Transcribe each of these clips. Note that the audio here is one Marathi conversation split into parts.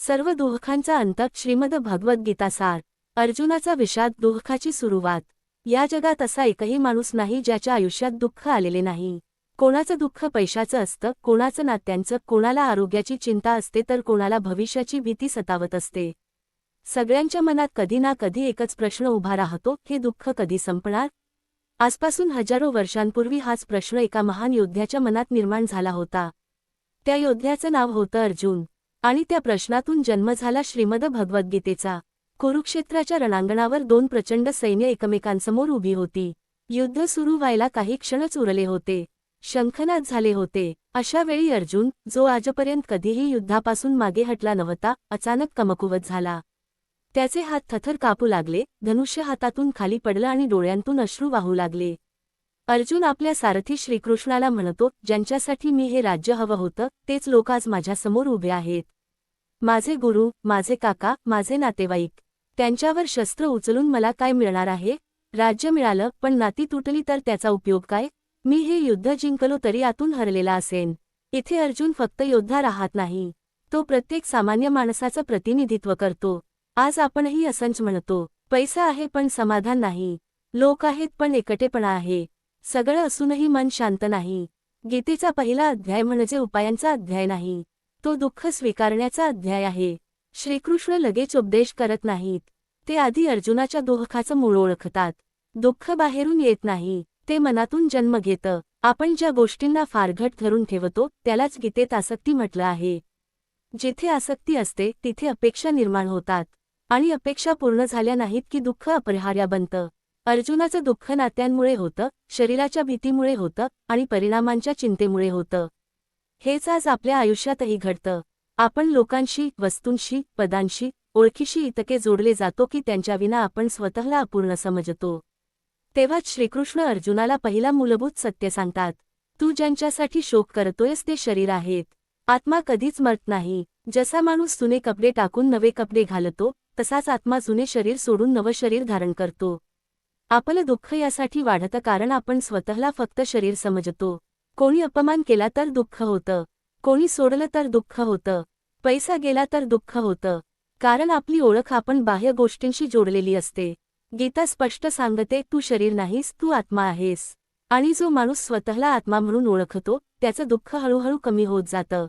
सर्व दुःखांचा अंत श्रीमद भगवद्गीता सार अर्जुनाचा विषाद दुःखाची सुरुवात. या जगात असा एकही माणूस नाही ज्याच्या आयुष्यात दुःख आलेले नाही. कोणाचं दुःख पैशाचं असतं कोणाचं नात्यांचं कोणाला आरोग्याची चिंता असते तर कोणाला भविष्याची भीती सतावत असते. सगळ्यांच्या मनात कधी ना कधी एकच प्रश्न उभा राहतो हे दुःख कधी संपणार? आजपासून हजारो वर्षांपूर्वी हाच प्रश्न एका महान योद्ध्याच्या मनात निर्माण झाला होता. त्या योद्ध्याचं नाव होतं अर्जुन. आणि त्या प्रश्नातून जन्म झाला श्रीमद भगवद्गीतेचा. कुरुक्षेत्राच्या रणांगणावर दोन प्रचंड सैन्य एकमेकांसमोर उभी होती. युद्ध सुरू व्हायला काही क्षणच उरले होते. शंखनाद झाले होते. अशा वेळी अर्जुन जो आजपर्यंत कधीही युद्धापासून मागे हटला नव्हता अचानक कमकुवत झाला. त्याचे हात थथर कापू लागले धनुष्य हातातून खाली पडलं आणि डोळ्यांतून अश्रू वाहू लागले. अर्जुन आपल्या सारथी श्रीकृष्णाला म्हणतो ज्यांच्यासाठी मी हे राज्य हवं होतं तेच लोक आज माझ्यासमोर उभे आहेत. माझे गुरु माझे काका माझे नातेवाईक त्यांच्यावर शस्त्र उचलून मला काय मिळणार आहे? राज्य मिळालं पण नाती तुटली तर त्याचा उपयोग काय? मी हे युद्ध जिंकलो तरी आतून हरलेला असेन. इथे अर्जुन फक्त योद्धा राहत नाही. तो प्रत्येक सामान्य माणसाचं प्रतिनिधित्व करतो. आज आपणही असंच म्हणतो पैसा आहे पण समाधान नाही. लोक आहेत पण एकटेपणा आहे. सगळं असूनही मन शांत नाही. गीतेचा पहिला अध्याय म्हणजे उपायांचा अध्याय नाही. तो दुःख स्वीकारण्याचा अध्याय आहे. श्रीकृष्ण लगेच उपदेश करत नाहीत. ते आधी अर्जुनाच्या दुःखाचं मूळ ओळखतात. दुःख बाहेरून येत नाही. ते मनातून जन्म घेतं. आपण ज्या गोष्टींना फारघट धरून ठेवतो त्यालाच गीतेत आसक्ती म्हटलं आहे. जिथे आसक्ती असते तिथे अपेक्षा निर्माण होतात. आणि अपेक्षा पूर्ण झाल्या नाहीत की दुःख अपरिहार्य बनतं. अर्जुनाचं दुःख नात्यांमुळे होतं शरीराच्या भीतीमुळे होतं आणि परिणामांच्या चिंतेमुळे होतं. हेच आज आपल्या आयुष्यातही घडतं. आपण लोकांशी वस्तूंशी पदांशी ओळखीशी इतके जोडले जातो की त्यांच्याविना आपण स्वतःला अपूर्ण समजतो. तेव्हाच श्रीकृष्ण अर्जुनाला पहिला मूलभूत सत्य सांगतात. तू ज्यांच्यासाठी शोक करतोयस ते शरीर आहेत. आत्मा कधीच मरत नाही. जसा माणूस जुने कपडे टाकून नवे कपडे घालतो तसाच आत्मा जुने शरीर सोडून नवं शरीर धारण करतो. आपलं दुःख यासाठी वाढतं कारण आपण स्वतःला फक्त शरीर समजतो. कोणी अपमान केला तर दुःख होतं. कोणी सोडलं तर दुःख होतं. पैसा गेला तर दुःख होतं. कारण आपली ओळख आपण बाह्य गोष्टींशी जोडलेली असते. गीता स्पष्ट सांगते तू शरीर नाहीस तू आत्मा आहेस. आणि जो माणूस स्वतःला आत्मा म्हणून ओळखतो त्याचं दुःख हळूहळू कमी होत जातं.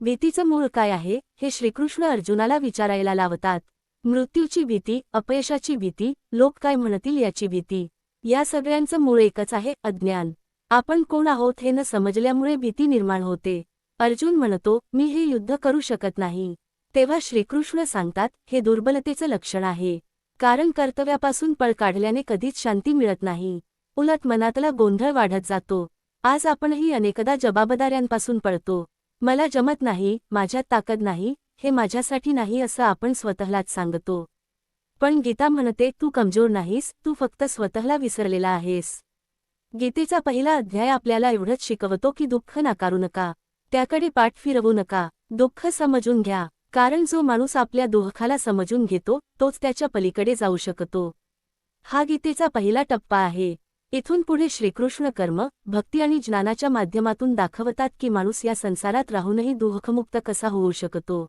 भीतीचं मूळ काय आहे? हे श्रीकृष्ण अर्जुनाला विचारायला लावतात. मृत्यूची भीती अपयशाची भीती लोक काय म्हणतील याची भीती. या सगळ्यांचं मूळ एकच आहे अज्ञान. आपण कोण आहोत हे न समजल्यामुळे भीती निर्माण होते. अर्जुन म्हणतो मी हे युद्ध करू शकत नाही. तेव्हा श्रीकृष्ण सांगतात हे दुर्बलतेचं लक्षण आहे. कारण कर्तव्यापासून पळ काढल्याने कधीच शांती मिळत नाही. उलट मनातला गोंधळ वाढत जातो. आज आपणही अनेकदा जबाबदाऱ्यांपासून पळतो. मला जमत नाही माझ्यात ताकद नाही हे माझ्यासाठी नाही असं आपण स्वतःलाच सांगतो. पण गीता म्हणते तू कमजोर नाहीस तू फक्त स्वतःला विसरलेला आहेस. गीतेचा पहिला अध्याय आपल्याला एवढंच शिकवतो की दुःख नाकारू नका त्याकडे पाठ फिरवू नका. दुःख समजून घ्या कारण जो माणूस आपल्या दुःखाला समजून घेतो तोच त्याच्या पलीकडे जाऊ शकतो. हा गीतेचा पहिला टप्पा आहे. इथून पुढे श्रीकृष्ण कर्म भक्ती आणि ज्ञानाच्या माध्यमातून दाखवतात की माणूस या संसारात राहूनही दुःखमुक्त कसा होऊ शकतो.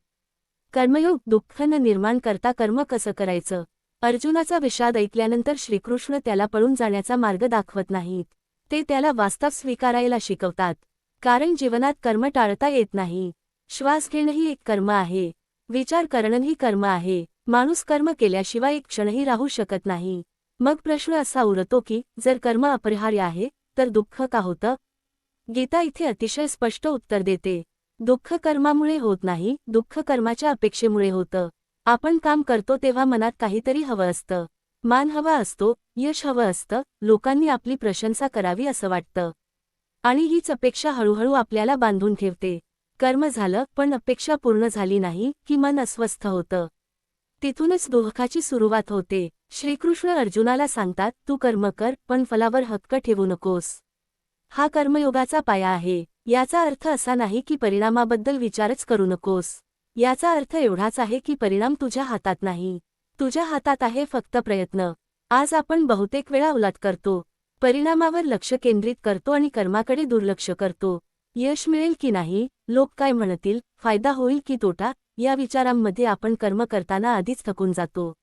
कर्मयोग दुःख न निर्माण करता कर्म कसं करायचं? अर्जुनाचा विषाद ऐकल्यानंतर श्रीकृष्ण त्याला पळून जाण्याचा मार्ग दाखवत नाहीत. ते त्याला वास्तव स्वीकारायला शिकवतात. कारण जीवनात कर्म टाळता येत नाही. श्वास घेणंही एक कर्म आहे. विचार करणंही कर्म आहे. माणूस कर्म केल्याशिवाय एक क्षणही राहू शकत नाही. मग प्रश्न असा उरतो की जर कर्म अपरिहार्य आहे तर दुःख का होतं? गीता इथे अतिशय स्पष्ट उत्तर देते. दुःख कर्मामुळे होत नाही दुःख कर्माच्या अपेक्षेमुळे होतं. आपण काम करतो तेव्हा मनात काहीतरी हवं असतं. मान हवा असतो यश हवं असतं लोकांनी आपली प्रशंसा करावी असं वाटतं. आणि हीच अपेक्षा हळूहळू आपल्याला बांधून ठेवते. कर्म झालं पण अपेक्षा पूर्ण झाली नाही की मन अस्वस्थ होतं. तिथूनच दुःखाची सुरुवात होते. श्रीकृष्ण अर्जुनाला सांगतात तू कर्म कर पण फलावर हक्क ठेवू नकोस. हा कर्मयोगाचा पाया आहे. याचा अर्थ असा नाही की परिणामाबद्दल विचारच करू नकोस. याचा अर्थ एवढाच आहे की परिणाम तुझ्या हातात नाही. तुझ्या हातात आहे फक्त प्रयत्न. आज आपण बहुतेक वेळा उलाट करतो. परिणामावर लक्ष केंद्रित करतो आणि कर्माकडे दुर्लक्ष करतो. यश मिळेल की नाही? लोक काय म्हणतील? फायदा होईल की तोटा? या विचारांमध्ये आपण कर्म करताना आधीच थकून जातो.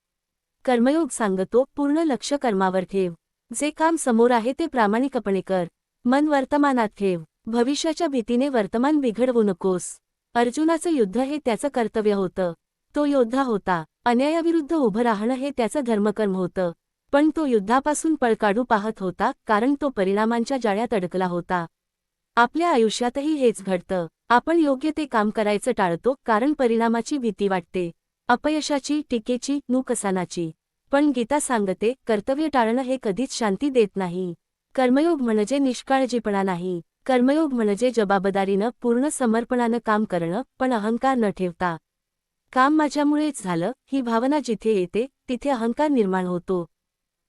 कर्मयोग सांगतो पूर्ण लक्ष कर्मावर ठेव. जे काम समोर आहे ते प्रामाणिकपणे कर. मन वर्तमानात ठेव. भविष्याच्या भीतीने वर्तमान बिघडवू नकोस. अर्जुनाचं युद्ध हे त्याचं कर्तव्य होतं. तो योद्धा होता. अन्यायाविरुद्ध उभं राहणं हे त्याचं धर्मकर्म होतं. पण तो युद्धापासून पळ काढू पाहत होता कारण तो परिणामांच्या जाळ्यात अडकला होता. आपल्या आयुष्यातही हेच घडतं. आपण योग्य ते काम करायचं टाळतो कारण परिणामाची भीती वाटते. अपयशाची टीकेची नुकसानाची. पण गीता सांगते कर्तव्य टाळणं हे कधीच शांती देत नाही. कर्मयोग म्हणजे निष्काळजीपणा नाही. कर्मयोग म्हणजे जबाबदारीनं पूर्ण समर्पणानं काम करणं पण अहंकार न ठेवता. काम माझ्यामुळेच झालं ही भावना जिथे येते तिथे अहंकार निर्माण होतो.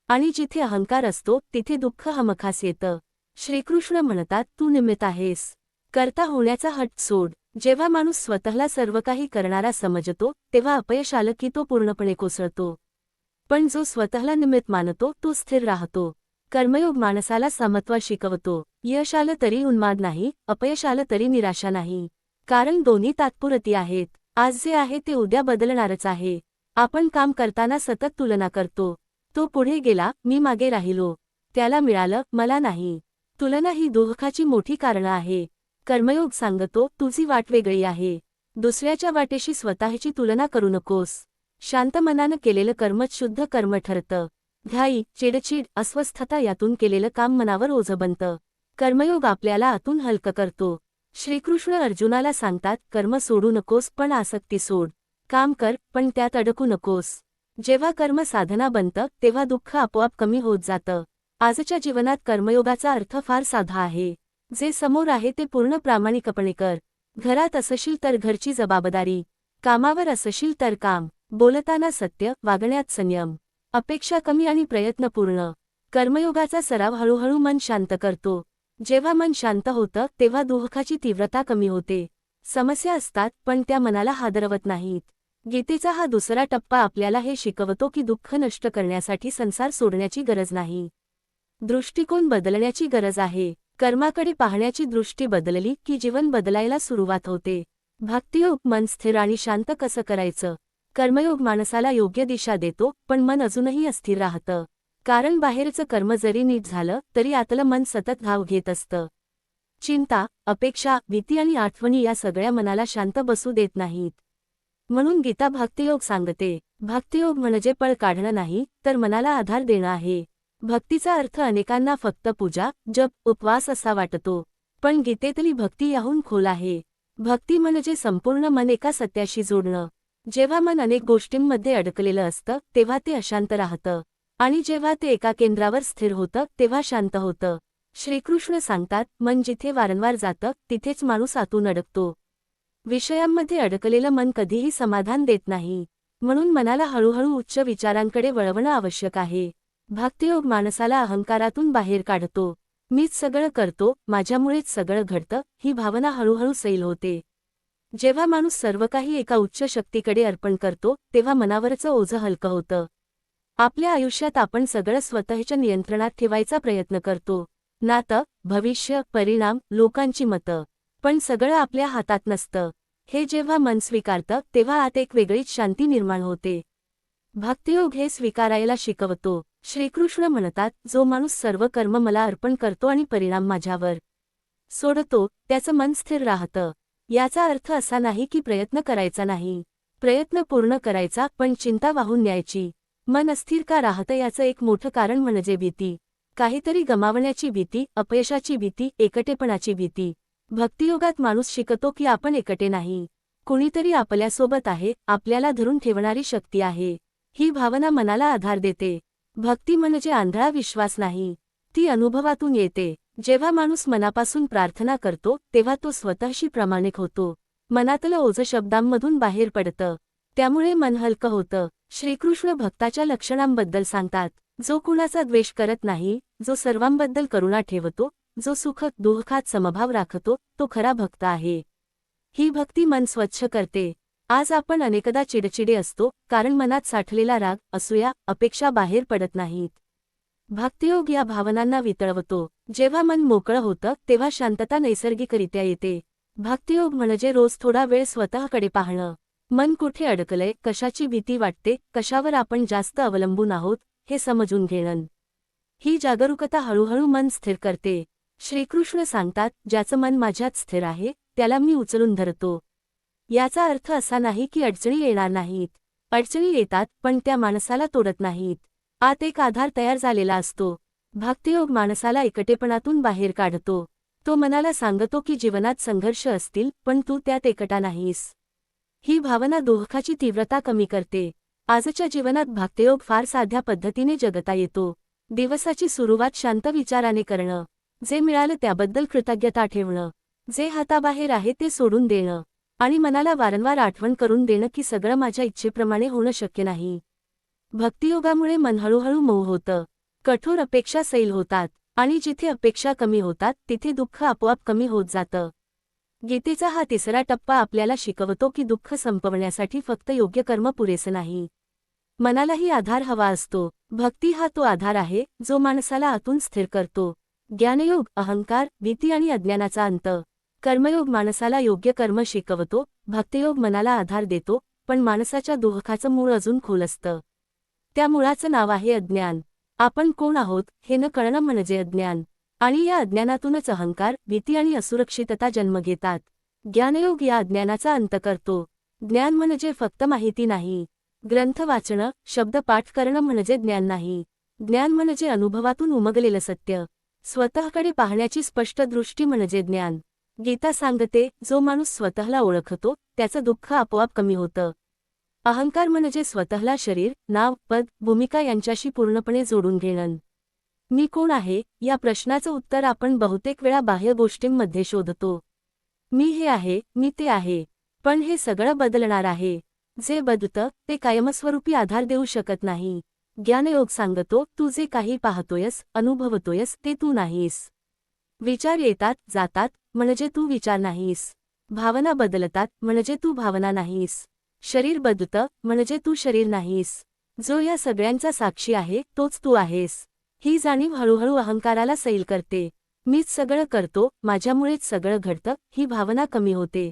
आणि जिथे अहंकार असतो तिथे दुःख हमखास येतं. श्रीकृष्ण म्हणतात तू निमित्त आहेस. करता होण्याचा हट सोड. जेव्हा माणूस स्वतःला सर्व काही करणारा समजतो तेव्हा अपयश आलं की तो पूर्णपणे कोसळतो. पण जो स्वतःला निमित्त मानतो तो स्थिर राहतो. कर्मयोग माणसाला समत्व शिकवतो. यश आलं तरी उन्माद नाही अपयश आलं तरी निराशा नाही. कारण दोन्ही तात्पुरती आहेत. आज जे आहे ते उद्या बदलणारच आहे. आपण काम करताना सतत तुलना करतो. तो पुढे गेला मी मागे राहिलो. त्याला मिळालं मला नाही. तुलना ही दुःखाची मोठी कारणं आहे. कर्मयोग सांगतो तुझी वाट वेगळी आहे. दुसऱ्याच्या वाटेशी स्वतःची तुलना करू नकोस. शांत मनानं केलेलं कर्मच शुद्ध कर्म ठरतं. घाई चिडचिड अस्वस्थता यातून केलेलं काम मनावर ओझं बनतं. कर्मयोग आपल्याला आतून हलकं करतो. श्रीकृष्ण अर्जुनाला सांगतात कर्म सोडू नकोस पण आसक्ती सोड. काम कर पण त्यात अडकू नकोस. जेव्हा कर्म साधना बनतं तेव्हा दुःख आपोआप कमी होत जातं. आजच्या जीवनात कर्मयोगाचा अर्थ फार साधा आहे. जे समोर आहे ते पूर्ण प्रामाणिकपणे कर. घरात असशील तर घरची जबाबदारी. कामावर असशील तर काम. बोलताना सत्य वागण्यात संयम. अपेक्षा कमी आणि प्रयत्नपूर्ण. कर्मयोगाचा सराव हळूहळू मन शांत करतो. जेव्हा मन शांत होतं तेव्हा दुःखाची तीव्रता कमी होते. समस्या असतात पण त्या मनाला हादरवत नाहीत. गीतेचा हा दुसरा टप्पा आपल्याला हे शिकवतो की दुःख नष्ट करण्यासाठी संसार सोडण्याची गरज नाही. दृष्टिकोन बदलण्याची गरज आहे. कर्माकडे पाहण्याची दृष्टी बदलली की जीवन बदलायला सुरुवात होते. भक्तियोग मन स्थिर आणि शांत कसं करायचं? कर्मयोग माणसाला योग्य दिशा देतो पण मन अजूनही अस्थिर राहतं. कारण बाहेरचं कर्म जरी नीट झालं तरी आतलं मन सतत घाव घेत असतं. चिंता अपेक्षा भीती आणि आठवणी या सगळ्या मनाला शांत बसू देत नाहीत. म्हणून गीता भक्तियोग सांगते भक्तियोग म्हणजे पळ काढणं नाही तर मनाला आधार देणं आहे. भक्तीचा अर्थ अनेकांना फक्त पूजा जप उपवास असा वाटतो. पण गीतेतली भक्ती याहून खोल आहे. भक्ती म्हणजे संपूर्ण मन एका सत्याशी जोडणं. जेव्हा मन अनेक गोष्टींमध्ये अडकलेलं असतं तेव्हा ते अशांत राहतं. आणि जेव्हा ते एका केंद्रावर स्थिर होतं तेव्हा शांत होतं. श्रीकृष्ण सांगतात मन जिथे वारंवार जातं तिथेच माणूस आतून अडकतो. विषयांमध्ये अडकलेलं मन कधीही समाधान देत नाही. म्हणून मनाला हळूहळू उच्च विचारांकडे वळवणं आवश्यक आहे. भक्तियोग माणसाला अहंकारातून बाहेर काढतो. मीच सगळं करतो माझ्यामुळेच सगळं घडतं ही भावना हळूहळू सैल होते. जेव्हा माणूस सर्व काही एका उच्च शक्तीकडे अर्पण करतो तेव्हा मनावरचं ओझं हलकं होतं. आपल्या आयुष्यात आपण सगळं स्वतःच्या नियंत्रणात ठेवायचा प्रयत्न करतो. नातं भविष्य परिणाम लोकांची मतं. पण सगळं आपल्या हातात नसतं. हे जेव्हा मन स्वीकारतं तेव्हा आत एक वेगळीच शांती निर्माण होते. भक्तियोग हे स्वीकारायला शिकवतो. श्रीकृष्ण म्हणतात जो माणूस सर्व कर्म मला अर्पण करतो आणि परिणाम माझ्यावर सोडतो त्याचं मन स्थिर राहतं. याचा अर्थ असा नाही की प्रयत्न करायचा नाही. प्रयत्न पूर्ण करायचा पण चिंता वाहून न्यायची. मन अस्थिर का राहतं याचं एक मोठं कारण म्हणजे भीती. काहीतरी गमावण्याची भीती अपयशाची भीती एकटेपणाची भीती. भक्तियोगात माणूस शिकतो की आपण एकटे नाही. कुणीतरी आपल्यासोबत आहे आपल्याला धरून ठेवणारी शक्ती आहे. ही भावना मनाला आधार देते. भक्ती म्हणजे आंधळा विश्वास नाही. ती अनुभवातून येते. जेव्हा माणूस मनापासून प्रार्थना करतो तेव्हा तो स्वतःशी प्रामाणिक होतो. मनातलं ओझ शब्दांमधून बाहेर पडतं. त्यामुळे मन हलकं होतं. श्रीकृष्ण भक्ताच्या लक्षणांबद्दल सांगतात. जो कुणाचा द्वेष करत नाही जो सर्वांबद्दल करुणा ठेवतो जो सुख दुःखात समभाव राखतो तो खरा भक्त आहे. ही भक्ती मन स्वच्छ करते. आज आपण अनेकदा चिडचिडे असतो कारण मनात साठलेला राग असूया अपेक्षा बाहेर पडत नाहीत. भक्तियोग या भावनांना वितळवतो. जेव्हा मन मोकळं होतं तेव्हा शांतता नैसर्गिकरित्या येते. भक्तियोग म्हणजे रोज थोडा वेळ स्वतःकडे पाहणं. मन कुठे अडकलंय कशाची भीती वाटते कशावर आपण जास्त अवलंबून आहोत हे समजून घेणं. ही जागरूकता हळूहळू मन स्थिर करते. श्रीकृष्ण सांगतात ज्याचं मन माझ्यात स्थिर आहे त्याला मी उचलून धरतो. याचा अर्थ असा नाही की अडचणी येणार नाहीत. अडचणी येतात पण त्या माणसाला तोडत नाहीत. आत एक आधार तयार झालेला असतो. भक्तियोग माणसाला एकटेपणातून बाहेर काढतो. तो मनाला सांगतो की जीवनात संघर्ष असतील पण तू त्यात एकटा नाहीस. ही भावना दोहखाची तीव्रता कमी करते. आजच्या जीवनात भक्तियोग फार साध्या पद्धतीने जगता येतो. दिवसाची सुरुवात शांत विचाराने करणं. जे मिळालं त्याबद्दल कृतज्ञता ठेवणं. जे हाताबाहेर आहे ते सोडून देणं. आणि मनाला वारंवार आठवण करून देणं की सगळं माझ्या इच्छेप्रमाणे होणं शक्य नाही. भक्तियोगामुळे मन हळूहळू मऊ होतं. कठोर अपेक्षा सैल होतात आणि जिथे अपेक्षा कमी होतात तिथे दुःख आपोआप कमी होत जातं. गीतेचा हा तिसरा टप्पा आपल्याला शिकवतो की दुःख संपवण्यासाठी फक्त योग्य कर्म पुरेसं नाही. मनालाही आधार हवा असतो. भक्ती हा तो आधार आहे जो माणसाला आतून स्थिर करतो. ज्ञानयोग अहंकार भीती आणि अज्ञानाचा अंत. कर्मयोग माणसाला योग्य कर्म शिकवतो भक्तियोग मनाला आधार देतो पण माणसाच्या दुःखाचं मूळ अजून खोल असतं. त्या मुळाचं नाव आहे अज्ञान. आपण कोण आहोत हे न कळणं म्हणजे अज्ञान. आणि या अज्ञानातूनच अहंकार भीती आणि असुरक्षितता जन्म घेतात. ज्ञानयोग या अज्ञानाचा अंत करतो. ज्ञान म्हणजे फक्त माहिती नाही. ग्रंथ वाचणं शब्द पाठ करणं म्हणजे ज्ञान नाही. ज्ञान म्हणजे अनुभवातून उमगलेलं सत्य. स्वतःकडे पाहण्याची स्पष्ट दृष्टी म्हणजे ज्ञान. गीता सांगते जो माणूस स्वतःला ओळखतो त्याचं दुःख आपोआप कमी होतं. अहंकार म्हणजे स्वतःला शरीर नाव पद भूमिका यांच्याशी पूर्णपणे जोडून घेणं. मी कोण आहे? या प्रश्नाचं उत्तर आपण बहुतेक वेळा बाह्य गोष्टींमध्ये शोधतो. मी हे आहे मी ते आहे. पण हे सगळं बदलणार आहे. जे बदलतं ते कायमस्वरूपी आधार देऊ शकत नाही. ज्ञानयोग सांगतो तू जे काही पाहतोयस अनुभवतोयस ते तू नाहीस. विचार येतात जातात म्हणजे तू विचार नाहीस. भावना बदलतात म्हणजे तू भावना नाहीस. शरीर बदतं म्हणजे तू शरीर नाहीस. जो या सगळ्यांचा साक्षी आहे तोच तू आहेस. ही जाणीव हळूहळू अहंकाराला सैल करते. मीच सगळं करतो माझ्यामुळेच सगळं घडतं ही भावना कमी होते.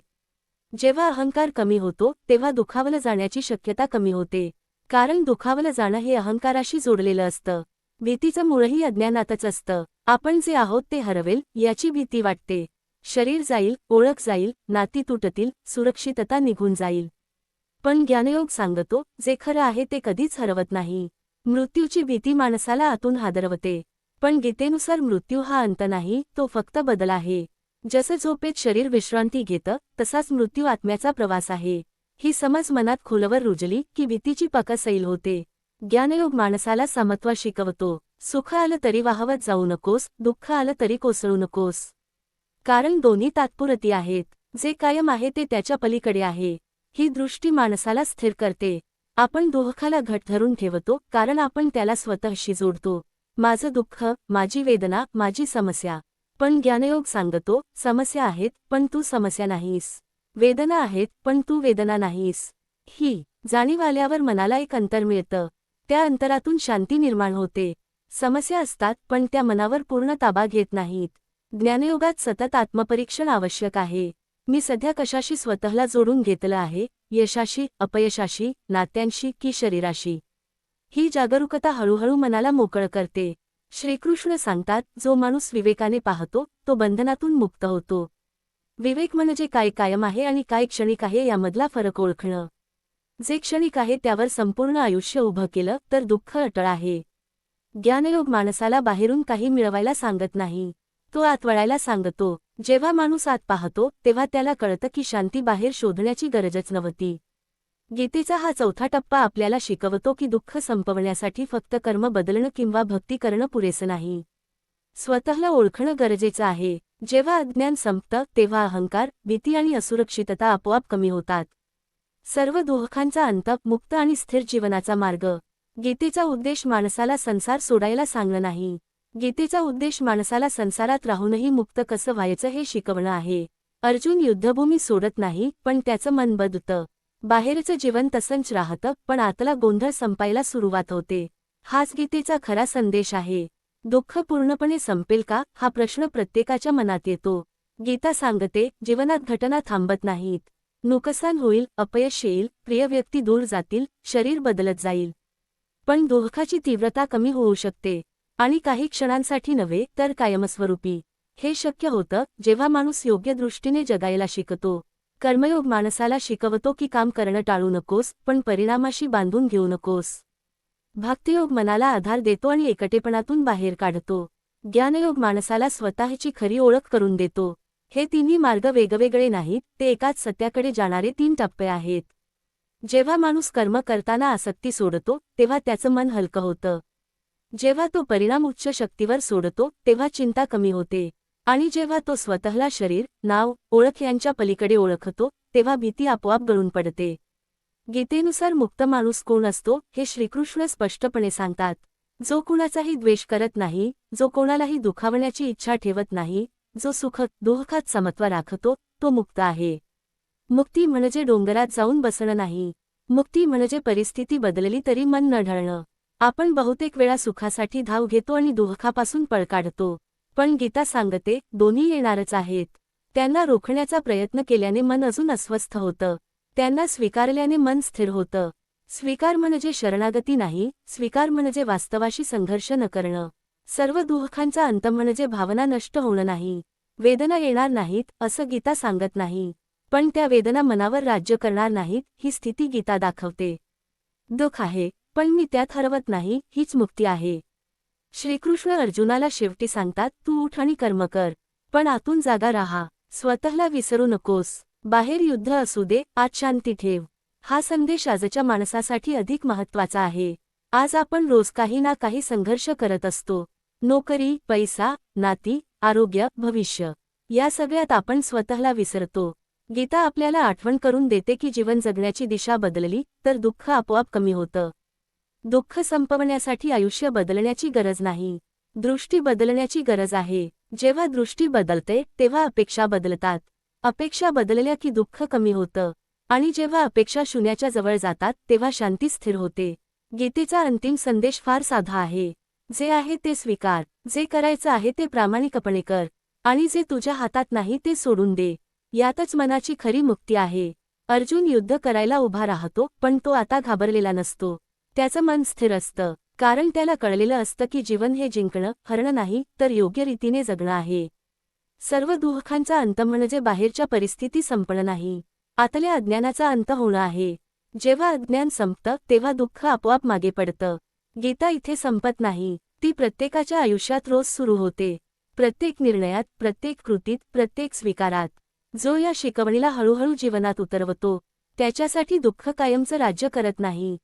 जेव्हा अहंकार कमी होतो तेव्हा दुखावलं जाण्याची शक्यता कमी होते. कारण दुखावलं जाणं हे अहंकाराशी जोडलेलं असतं. भीतीचं मूळही अज्ञानातच असतं. आपण जे आहोत ते हरवेल याची भीती वाटते. शरीर जाईल ओळख जाईल नाती तुटतील सुरक्षितता निघून जाईल. पण ज्ञानयोग सांगतो जे खरं आहे ते कधीच हरवत नाही. मृत्यूची भीती माणसाला आतून हादरवते. पण गीतेनुसार मृत्यू हा अंत नाही तो फक्त बदल आहे. जसं झोपेत शरीर विश्रांती घेतं तसाच मृत्यू आत्म्याचा प्रवास आहे. ही समज मनात खोलवर रुजली की भीतीची पकसैल होते. ज्ञानयोग माणसाला समत्वा शिकवतो. सुख आलं तरी वाहवत जाऊ नकोस दुःख आलं तरी कोसळू नकोस. कारण दोन्ही तात्पुरती आहेत. जे कायम आहे ते त्याच्या पलीकडे आहे. ही दृष्टी माणसाला स्थिर करते. आपण दोहखाला घट धरून ठेवतो कारण आपण त्याला स्वतःशी जोडतो. माझं दुःख माझी वेदना माझी समस्या. पण ज्ञानयोग सांगतो समस्या आहेत पण तू समस्या नाहीस. वेदना आहेत पण तू वेदना नाहीस. ही जाणीव आल्यावर मनाला एक अंतर मिळतं. त्या अंतरातून शांती निर्माण होते. समस्या असतात पण त्या मनावर पूर्ण ताबा घेत नाहीत. ज्ञानयोगात सतत आत्मपरीक्षण आवश्यक आहे. मी सध्या कशाशी स्वतःला जोडून घेतलं आहे? यशाशी अपयशाशी नात्यांशी की शरीराशी? ही जागरूकता हळूहळू मनाला मोकळ करते. श्रीकृष्ण सांगतात जो माणूस विवेकाने पाहतो तो बंधनातून मुक्त होतो. विवेक म्हणजे काय कायम आहे आणि काय क्षणिक आहे यामधला फरक ओळखणं. जे क्षणिक आहे त्यावर संपूर्ण आयुष्य उभं केलं तर दुःख अटळ आहे. ज्ञानयोग माणसाला बाहेरून काही मिळवायला सांगत नाही. तो आतवळायला सांगतो. जेव्हा माणूस आत पाहतो तेव्हा त्याला कळतं की शांती बाहेर शोधण्याची गरजच नव्हती. गीतेचा हा चौथा टप्पा आपल्याला शिकवतो की दुःख संपवण्यासाठी फक्त कर्म बदलणं किंवा भक्ती करणं पुरेसं नाही. स्वतःला ओळखणं गरजेचं आहे. जेव्हा अज्ञान संपतं तेव्हा अहंकार भीती आणि असुरक्षितता आपोआप कमी होतात. सर्व दुःखांचा अंत मुक्त आणि स्थिर जीवनाचा मार्ग. गीतेचा उद्देश माणसाला संसार सोडायला सांगणं नाही. गीतेचा उद्देश माणसाला संसारात राहूनही मुक्त कसं व्हायचं हे शिकवणं आहे. अर्जुन युद्धभूमी सोडत नाही पण त्याचं मन बदतं. बाहेरचं जीवन तसंच राहतं पण आतला गोंधळ संपायला सुरुवात होते. हाच गीतेचा खरा संदेश आहे. दुःख पूर्णपणे संपेल का? हा प्रश्न प्रत्येकाच्या मनात येतो. गीता सांगते जीवनात घटना थांबत नाहीत. नुकसान होईल अपयश येईल प्रिय व्यक्ती दूर जातील शरीर बदलत जाईल. पण दुःखाची तीव्रता कमी होऊ शकते. आणि काही क्षणांसाठी नव्हे तर कायमस्वरूपी. हे शक्य होतं जेव्हा माणूस योग्य दृष्टीने जगायला शिकतो. कर्मयोग माणसाला शिकवतो की काम करणं टाळू नकोस पण परिणामाशी बांधून घेऊ नकोस. भक्तियोग मनाला आधार देतो आणि एकटेपणातून बाहेर काढतो. ज्ञानयोग माणसाला स्वतःची खरी ओळख करून देतो. हे तिन्ही मार्ग वेगवेगळे नाहीत ते एकाच सत्याकडे जाणारे तीन टप्पे आहेत. जेव्हा माणूस कर्म करताना आसक्ती सोडतो तेव्हा त्याचं मन हलकं होतं. जेव्हा तो परिणाम उच्च शक्तीवर सोडतो तेव्हा चिंता कमी होते. आणि जेव्हा तो स्वतःला शरीर नाव ओळख यांच्या पलीकडे ओळखतो तेव्हा भीती आपोआप गळून पडते. गीतेनुसार मुक्त माणूस कोण असतो हे श्रीकृष्ण स्पष्टपणे सांगतात. जो कुणाचाही द्वेष करत नाही जो कोणालाही दुखावण्याची इच्छा ठेवत नाही जो सुख दुःखात समत्व राखतो तो मुक्त आहे. मुक्ती म्हणजे डोंगरात जाऊन बसणं नाही. मुक्ती म्हणजे परिस्थिती बदलली तरी मन न ढळणं आपण बहुतेक वेळा सुखासाठी धाव घेतो आणि दुःखापासून पळ काढतो. पण गीता सांगते दोन्ही येणारच आहेत. त्यांना रोखण्याचा प्रयत्न केल्याने मन अजून अस्वस्थ होतं. त्यांना स्वीकारल्याने मन स्थिर होतं. स्वीकार म्हणजे शरणागती नाही स्वीकार म्हणजे वास्तवाशी संघर्ष न करणं. सर्व दुःखांचा अंत म्हणजे भावना नष्ट होणं नाही. वेदना येणार नाहीत असं गीता सांगत नाही. पण त्या वेदना मनावर राज्य करणार नाहीत ही स्थिती गीता दाखवते. दुःख आहे. पण मी त्यात हरवत नाही हीच मुक्ती आहे. श्रीकृष्ण अर्जुनाला शेवटी सांगतात तू उठ आणि कर्म कर पण आतून जागा राहा स्वतःला विसरू नकोस. बाहेर युद्ध असू दे आज शांती ठेव. हा संदेश आजच्या माणसासाठी अधिक महत्त्वाचा आहे. आज आपण रोज काही ना काही संघर्ष करत असतो. नोकरी पैसा नाती आरोग्य भविष्य या सगळ्यात आपण स्वतःला विसरतो. गीता आपल्याला आठवण करून देते की जीवन जगण्याची दिशा बदलली तर दुःख आपोआप कमी होतं. दुःख संपवण्यासाठी आयुष्य बदलण्याची गरज नाही. दृष्टी बदलण्याची गरज आहे. जेव्हा दृष्टी बदलते तेव्हा अपेक्षा बदलतात. अपेक्षा बदलल्या की दुःख कमी होतं. आणि जेव्हा अपेक्षा शून्याच्या जवळ जातात तेव्हा शांती स्थिर होते. गीतेचा अंतिम संदेश फार साधा आहे. जे आहे ते स्वीकार. जे करायचं आहे ते प्रामाणिकपणे कर. आणि जे तुझ्या हातात नाही ते सोडून दे. यातच मनाची खरी मुक्ती आहे. अर्जुन युद्ध करायला उभा राहतो पण तो आता घाबरलेला नसतो. त्याचं मन स्थिर असतं. कारण त्याला कळलेलं असतं की जीवन हे जिंकणं हरणं नाही तर योग्य रीतीने जगणं आहे. सर्व दुःखांचा अंत म्हणजे बाहेरच्या परिस्थिती संपणं नाही. आतल्या अज्ञानाचा अंत होणं आहे. जेव्हा अज्ञान संपतं तेव्हा दुःख आपोआप मागे पडतं. गीता इथे संपत नाही. ती प्रत्येकाच्या आयुष्यात रोज सुरू होते. प्रत्येक निर्णयात प्रत्येक कृतीत प्रत्येक स्वीकारात. जो या शिकवणीला हळूहळू जीवनात उतरवतो त्याच्यासाठी दुःख कायमचं राज्य करत नाही.